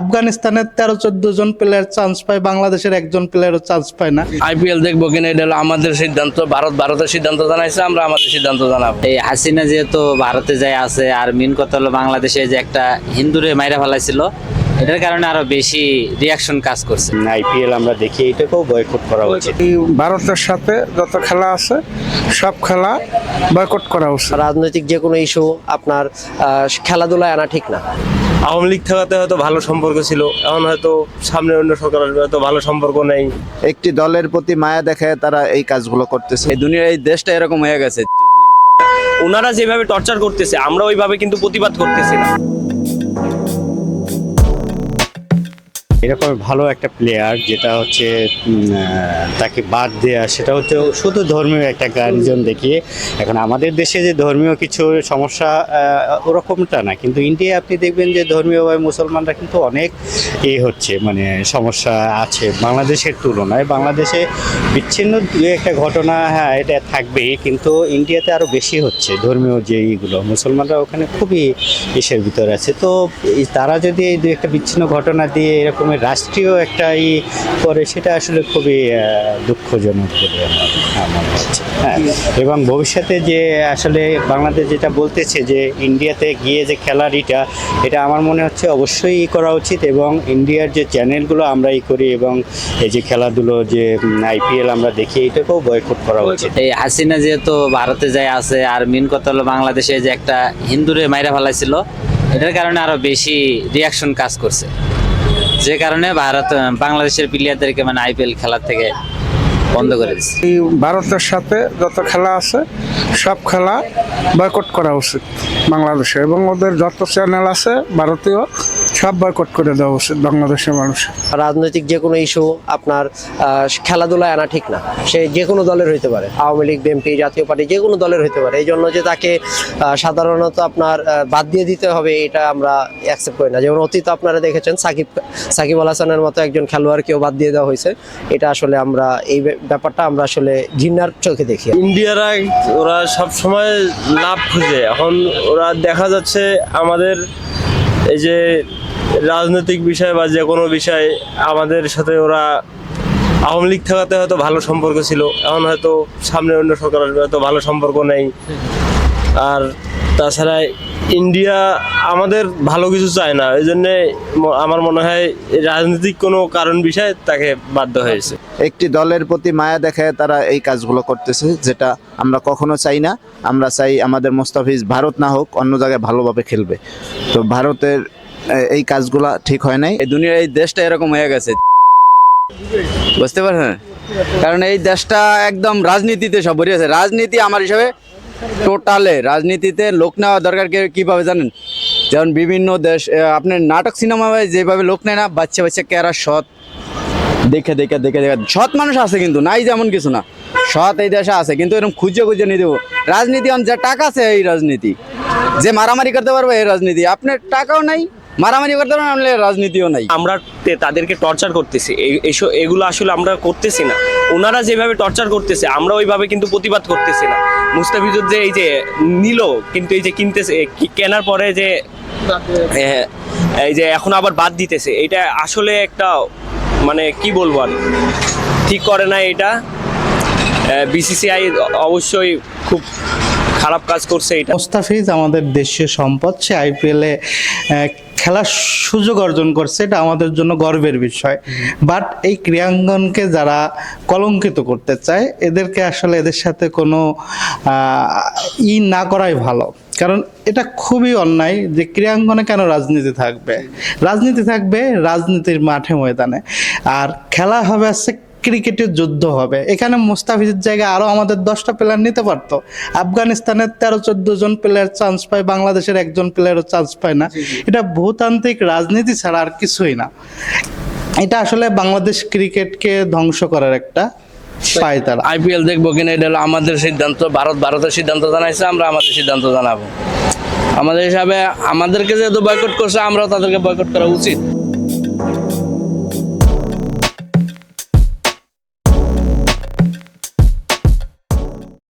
আফগানিস্তানের তেরো চোদ্দ জন প্লেয়ার চান্স পায় বাংলাদেশের একজন প্লেয়ারও চান্স পায় না। আইপিএল দেখব কিনা এটা হলো আমাদের সিদ্ধান্ত। ভারত ভারতের সিদ্ধান্ত জানাইছে আমরা আমাদের সিদ্ধান্ত জানাব। এই হাসিনা যেহেতু ভারতে যাই আছে আর মেন কথা হলো বাংলাদেশে যে একটা হিন্দুরে মাইরা ফেলাইছিল এটার কারণে আরও বেশি রিয়াকশন কাজ করছে। আইপিএল আমরা দেখি এটাকেও বয়কট করা উচিত। এই ভারতের সাথে যত খেলা আছে সব খেলা বয়কট করা উচিত। রাজনৈতিক যে কোনো ইস্যু আপনার খেলাধুলায় আনা ঠিক না। আওয়ামী লীগ থাকাতে হয়তো ভালো সম্পর্ক ছিল এখন হয়তো সামনে অন্য সরকার আসবে হয়তো ভালো সম্পর্ক নেই। একটি দলের প্রতি মায়া দেখায় তারা এই কাজগুলো করতেছে। এই দুনিয়ার এই দেশটা এরকম হয়ে গেছে। ওনারা যেভাবে টর্চার করতেছে আমরা ওইভাবে কিন্তু প্রতিবাদ করতেছি না। এরকম ভালো একটা প্লেয়ার যেটা হচ্ছে তাকে বাদ দেয়া, সেটা হচ্ছে শুধু ধর্মীয় একটা গার্জন দেখিয়ে, এখন আমাদের দেশে যে ধর্মীয় কিছু সমস্যা ওরকমটা না। কিন্তু ইন্ডিয়ায় আপনি দেখবেন যে ধর্মীয় মুসলমানরা কিন্তু অনেক এ হচ্ছে মানে সমস্যা আছে বাংলাদেশের তুলনায়। বাংলাদেশে বিচ্ছিন্ন দু একটা ঘটনা হ্যাঁ এটা থাকবেই, কিন্তু ইন্ডিয়াতে আরও বেশি হচ্ছে ধর্মীয় যে ইগুলো। মুসলমানরা ওখানে খুবই ইসের ভিতরে আছে। তো তারা যদি এই দু একটা বিচ্ছিন্ন ঘটনা দিয়ে এরকমের রাষ্ট্রীয় একটা ই করে, সেটা আসলে খুবই দুঃখজনক বলে আমার হচ্ছে। হ্যাঁ এবং ভবিষ্যতে যে আসলে বাংলাদেশ যেটা বলতেছে যে ইন্ডিয়াতে গিয়ে যে খেলার ইটা এটা আমার মনে হচ্ছে অবশ্যই করা উচিত এবং ইন্ডিয়ার যে চ্যানেলগুলো আমরা ই করি এবং এই যে খেলাধুলো, যে আইপিএল আমরা দেখি, এটাকেও বয়কট করা উচিত। এই হাসিনা যেহেতু ভারতে যাই আছে, আর মেন কথা হলো বাংলাদেশে যে একটা হিন্দুরে মাইরা ফেলাইছিল, এটার কারণে আরও বেশি রিয়াকশন কাজ করছে। যে কারণে ভারত বাংলাদেশের প্লেয়ারদেরকে মানে আইপিএল খেলার থেকে বন্ধ করে দিচ্ছে ভারতের সাথে যত খেলা আছে, সব খেলা বয়কট করা উচিত বাংলাদেশে এবং ওদের যত চ্যানেল আছে, ভারতীয় সব বয়কট করে দেওয়া উচিত বাংলাদেশের মানুষের রাজনৈতিক যে কোনো ইস্যু আপনার খেলাধুলায় আনা ঠিক না। সে যে কোনো দলের হইতে পারে। আওয়ামী লীগ বিএনপি জাতীয় পার্টি যে কোনো দলের হইতে পারে। এই জন্য যে তাকে সাধারণত আপনার বাদ দিয়ে দিতে হবে এটা আমরা অ্যাকসেপ্ট করি না। যেমন অতীত আপনারা দেখেছেন সাকিব সাকিব আল হাসানের মতো একজন খেলোয়াড়কেও বাদ দিয়ে দেওয়া হয়েছে। এটা আসলে আমরা এই ব্যাপারটা আমরা আসলে ঘৃণার চোখে দেখি। ইন্ডিয়ারা ওরা সব সময় লাভ খুঁজে। এখন ওরা দেখা যাচ্ছে আমাদের এই যে রাজনৈতিক বিষয় বা যে কোনো বিষয় আমাদের সাথে ওরা আওয়ামী লীগ থাকাতে হয়তো ভালো সম্পর্ক ছিল। এখন হয়তো সামনে অন্য সরকার হয়তো ভালো সম্পর্ক নেই। আর তাছাড়া ইন্ডিয়া আমাদের ভালো কিছু চায় না এই জন্যে আমার মনে হয় রাজনৈতিক কোনো কারণ বিষয়ে তাকে বাধ্য হয়েছে। একটি দলের প্রতি মায়া দেখায় তারা এই কাজগুলো করতেছে যেটা আমরা কখনো চাই না। আমরা চাই আমাদের মোস্তাফিজ ভারত না হোক অন্য জায়গায় ভালোভাবে খেলবে। তো ভারতের এই কাজগুলা ঠিক হয় নাই। এই দুনিয়ার এই দেশটা এরকম হয়ে গেছে। বুঝতে পারছেন? কারণ এই দেশটা একদম রাজনীতিতে সব ভরে আছে। রাজনীতি আমার হিসাবে টোটালে রাজনীতিতে লোক নেওয়া দরকার কীভাবে জানেন? যেমন বিভিন্ন দেশ আপনার নাটক সিনেমায় যেভাবে লোক নেয় না, বাচ্চা বাচ্চা ক্যারা সৎ। দেখে দেখে দেখে দেখে। সৎ মানুষ আছে কিন্তু, নাই যেমন কিছু না। সৎ এই দেশে আছে, কিন্তু এরকম খুঁজে খুঁজে নিয়ে দেবো রাজনীতি যা টাকা আছে, এই রাজনীতি। যে মারামারি করতে পারবে, এই রাজনীতি। আপনার টাকাও নাই মারামারি করতে পারবেন আপনার রাজনীতিও নাই। আমরা তাদেরকে টর্চার করতেছি। এই- এইসব এগুলো আসলে আমরা করতেছি না। ওনারা যেভাবে টর্চার করতেছে, আমরা ওইভাবে কিন্তু প্রতিবাদ করতেছি না। মুস্তাফিজুর যে এই যে নিল, কিন্তু এই যে কিনতেছে কেনার পরে যে এই যে এখন আবার বাদ দিতেছে, এটা আসলে একটা মানে কি বলব আর ঠিক করে না এটা। বিসিসিআই অবশ্যই খুব খারাপ কাজ করছে এটা। মোস্তাফিজ আমাদের দেশীয় সম্পদ, সে আইপিএলে খেলার সুযোগ অর্জন করছে, এটা আমাদের জন্য গর্বের বিষয়। বাট এই ক্রীড়াঙ্গনকে যারা কলঙ্কিত করতে চায়, এদেরকে আসলে এদের সাথে কোনো ই না করাই ভালো। কারণ এটা খুবই অন্যায় যে ক্রীড়াঙ্গনে কেন রাজনীতি থাকবে? রাজনীতি থাকবে রাজনীতির মাঠে ময়দানে। আর খেলা হবে আছে ক্রিকেটের যুদ্ধ হবে। এখানে মুস্তাফিজের জায়গায় আরও আমাদের দশটা প্লেয়ার নিতে পারতো। আফগানিস্তানের তেরো চোদ্দ জন প্লেয়ার চান্স পায় বাংলাদেশের একজন প্লেয়ারও চান্স পায় না। এটা ভূতান্ত্রিক রাজনীতি ছাড়া আর কিছুই না। এটা আসলে বাংলাদেশ ক্রিকেটকে ধ্বংস করার একটা পায় তারা। আইপিএল দেখব কিনা এটা হলো আমাদের সিদ্ধান্ত। ভারত ভারতের সিদ্ধান্ত জানাইছে আমরা আমাদের সিদ্ধান্ত জানাব। আমাদের হিসাবে আমাদেরকে যেহেতু বয়কট করছে আমরাও তাদেরকে বয়কট করা উচিত।